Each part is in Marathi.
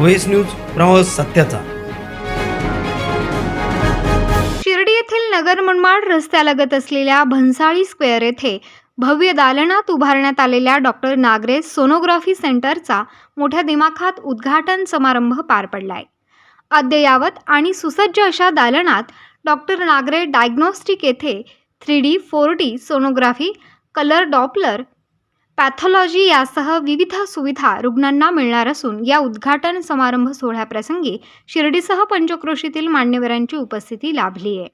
व्हॉइस न्यूज प्रवास सत्याचा. शिर्डी येथील नगर मनमाड रस्त्यालगत असलेल्या भन्साळी स्क्वेअर येथे भव्य दालनात उभारण्यात आलेल्या डॉक्टर नागरे सोनोग्राफी सेंटरचा मोठ्या दिमाखात उद्घाटन समारंभ पार पडलाय. अद्ययावत आणि सुसज्ज अशा दालनात डॉक्टर नागरे डायग्नॉस्टिक येथे three D four D sonography colour Doppler pathology यासह विविध सुविधा रुग्णांना मिळणार असून या उद्घाटन समारंभ सोहळ्याप्रसंगी शिर्डीसह पंचक्रोशीतील मान्यवरांची उपस्थिती लाभली आहे.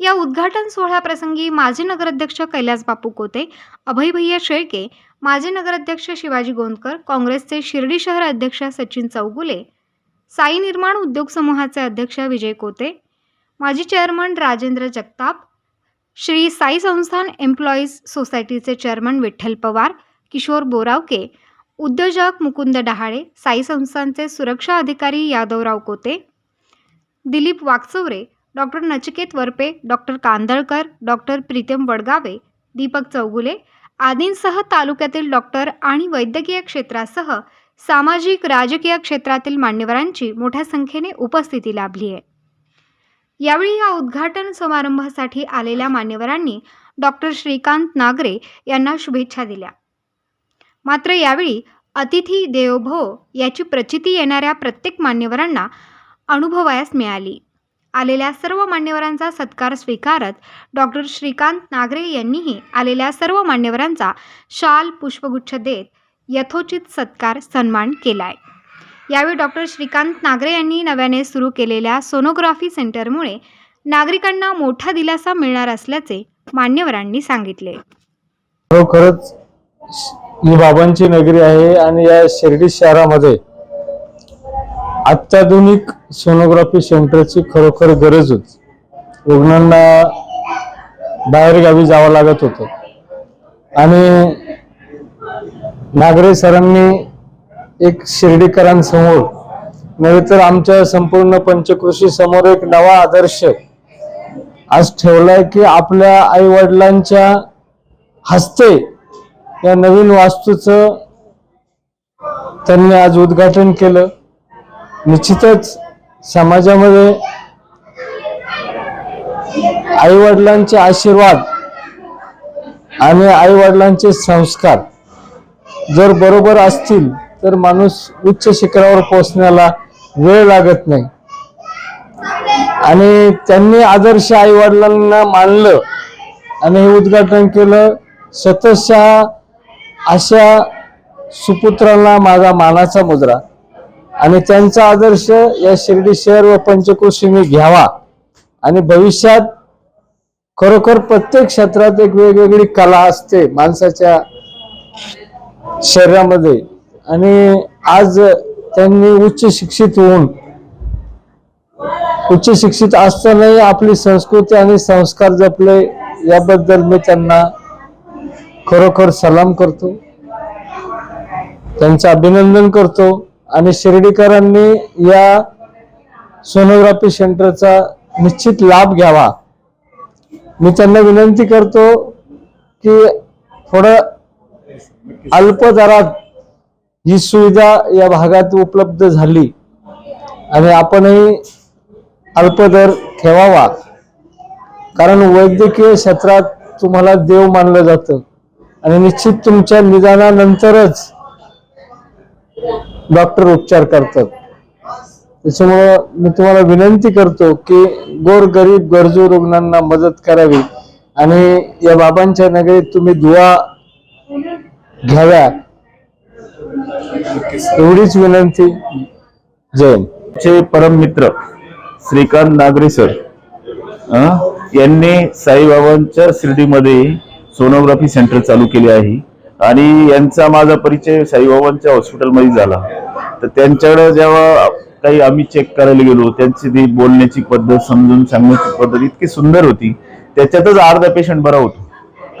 या उद्घाटन सोहळ्याप्रसंगी माजी नगराध्यक्ष कैलास बापू कोते अभय भैया शेळके माजी नगराध्यक्ष शिवाजी गोंदकर काँग्रेसचे शिर्डी शहर अध्यक्ष सचिन चौगुले साई निर्माण उद्योग समूहाचे अध्यक्ष विजय कोते माजी चेअरमन राजेंद्र जगताप श्री साई संस्थान एम्प्लॉईज सोसायटीचे चेअरमन विठ्ठल पवार किशोर बोरावके उद्योजक मुकुंद डहाळे साई संस्थानचे सुरक्षा अधिकारी Yadavrao Kote Dilip Wakchaure doctor Nachiket Varpe doctor Kandalkar doctor Pritam Wadgave Deepak Chougule आदींसह तालुक्यातील डॉक्टर आणि वैद्यकीय क्षेत्रासह सामाजिक राजकीय क्षेत्रातील मान्यवरांची मोठ्या संख्येने उपस्थिती लाभली आहे. यावेळी या उद्घाटन समारंभासाठी आलेल्या मान्यवरांनी डॉक्टर श्रीकांत नागरे यांना शुभेच्छा दिल्या. मात्र यावेळी अतिथी देवभो याची प्रचिती येणाऱ्या प्रत्येक मान्यवरांना अनुभवायास मिळाली. आलेल्या सर्व मान्यवरांचा सत्कार स्वीकारत डॉक्टर श्रीकांत नागरे यांनीही आलेल्या सर्व मान्यवरांचा शाल पुष्पगुच्छ देत यथोचित सत्कार सन्मान केला आहे यावेळी डॉक्टर श्रीकांत नागरे यांनी नव्याने सुरू केलेल्या सोनोग्राफी सेंटरमुळे नागरिकांना मोठा दिलासा मिळणार असल्याचे मान्यवरांनी सांगितले. खरोखरच ही बाबांची नगरी आहे आणि या शिर्डी शहरामध्ये अत्याधुनिक सोनोग्राफी सेंटरची खरोखर गरज होती रुग्णांना बाहेर गावी जावं लागत होतं. आणि नागरे सरांनी एक शिर्डीकरांसमोर. नव्हे तर आमच्या संपूर्ण पंचकृषी समोर एक नवा आदर्श. आज ठेवलाय की आपल्या आई वडिलांच्या हस्ते या नवीन वास्तूचं त्यांनी आज उद्घाटन केलं. निश्चितच समाजामध्ये आई वडिलांचे आशीर्वाद आणि आई वडिलांचे संस्कार जर बरोबर असतील तर माणूस उच्च शिखरावर पोहोचण्याला वेळ लागत नाही. आणि त्यांनी आदर्श आई वडिलांना मानलं आणि हे उद्घाटन केलं सततशा अशा सुपुत्रांना माझा मानाचा मुद्रा. आणि त्यांचा आदर्श या शिर्डी शहर व पंचकृषीने घ्यावा. आणि भविष्यात खरोखर प्रत्येक क्षेत्रात एक वेगवेगळी कला असते माणसाच्या शरीरामध्ये. आणि आज त्यांनी उच्च शिक्षित होऊन उच्च शिक्षित असतानाही आपली संस्कृती आणि संस्कार जपले याबद्दल मी त्यांना खरोखर सलाम करतो. त्यांचं अभिनंदन करतो. आणि शिर्डीकरांनी या सोनोग्राफी सेंटरचा निश्चित लाभ घ्यावा. मी त्यांना विनंती करतो की थोडं अल्प दरात ही सुविधा या भागात उपलब्ध झाली आणि आपणही अल्पदर ठेवावा. कारण वैद्यकीय क्षेत्रात तुम्हाला देव मानलं जातं. आणि निश्चित तुमच्या निदानानंतरच डॉक्टर उपचार करतात. त्याच्यामुळं मी तुम्हाला विनंती करतो की गोर गरीब गरजू रुग्णांना मदत करावी आणि या बाबांच्या नगरीत तुम्ही दुवा घ्याव्या. एवढीच विनंती. जय. चे परम मित्र श्रीकांत नागरे सर यांनी साईबाबांच्या शिर्डीमध्ये सोनोग्राफी सेंटर चालू केले आहे. आणि यांचा माझा परिचय साईबाबांच्या हॉस्पिटलमध्ये झाला. तर त्यांच्याकडे जेव्हा काही आम्ही चेक करायला गेलो त्यांची ती बोलण्याची पद्धत समजून सांगण्याची पद्धत इतकी सुंदर होती. त्याच्यातच अर्धा पेशंट बरा होतो.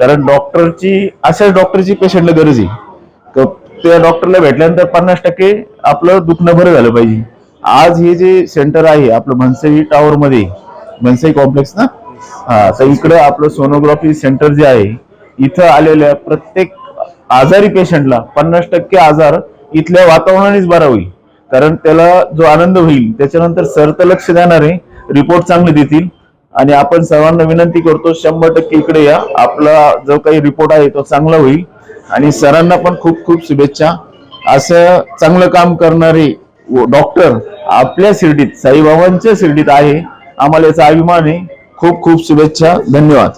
कारण डॉक्टरची अशाच डॉक्टरची पेशंटला गरज आहे. त्या डॉक्टरला भेटल्यानंतर पन्नास टक्के आपलं दुखणं बरं झालं पाहिजे. आज हे जे सेंटर आहे आपलं मनसई टावर मध्ये मनसई कॉम्प्लेक्स ना? हा तर इकडे आपलं सोनोग्राफी सेंटर जे आहे इथं आलेल्या प्रत्येक आजारी पेशंटला पन्नास टक्के आजार इथल्या वातावरणानेच बरा होईल. कारण त्याला जो आनंद होईल त्याच्यानंतर सर तर लक्ष देणार आहे रिपोर्ट चांगले देतील. आणि आपण सर्वांना विनंती करतो शंभर टक्के इकडे या. आपला जो काही रिपोर्ट आहे तो चांगला होईल. आणि सरांना पण खूप खूप शुभेच्छा. असं चांगलं काम करणारे डॉक्टर आपल्या शिर्डीत साईबाबांच्या शिर्डीत आहे. आम्हाला याचा अभिमान आहे. खूप खूप शुभेच्छा. धन्यवाद.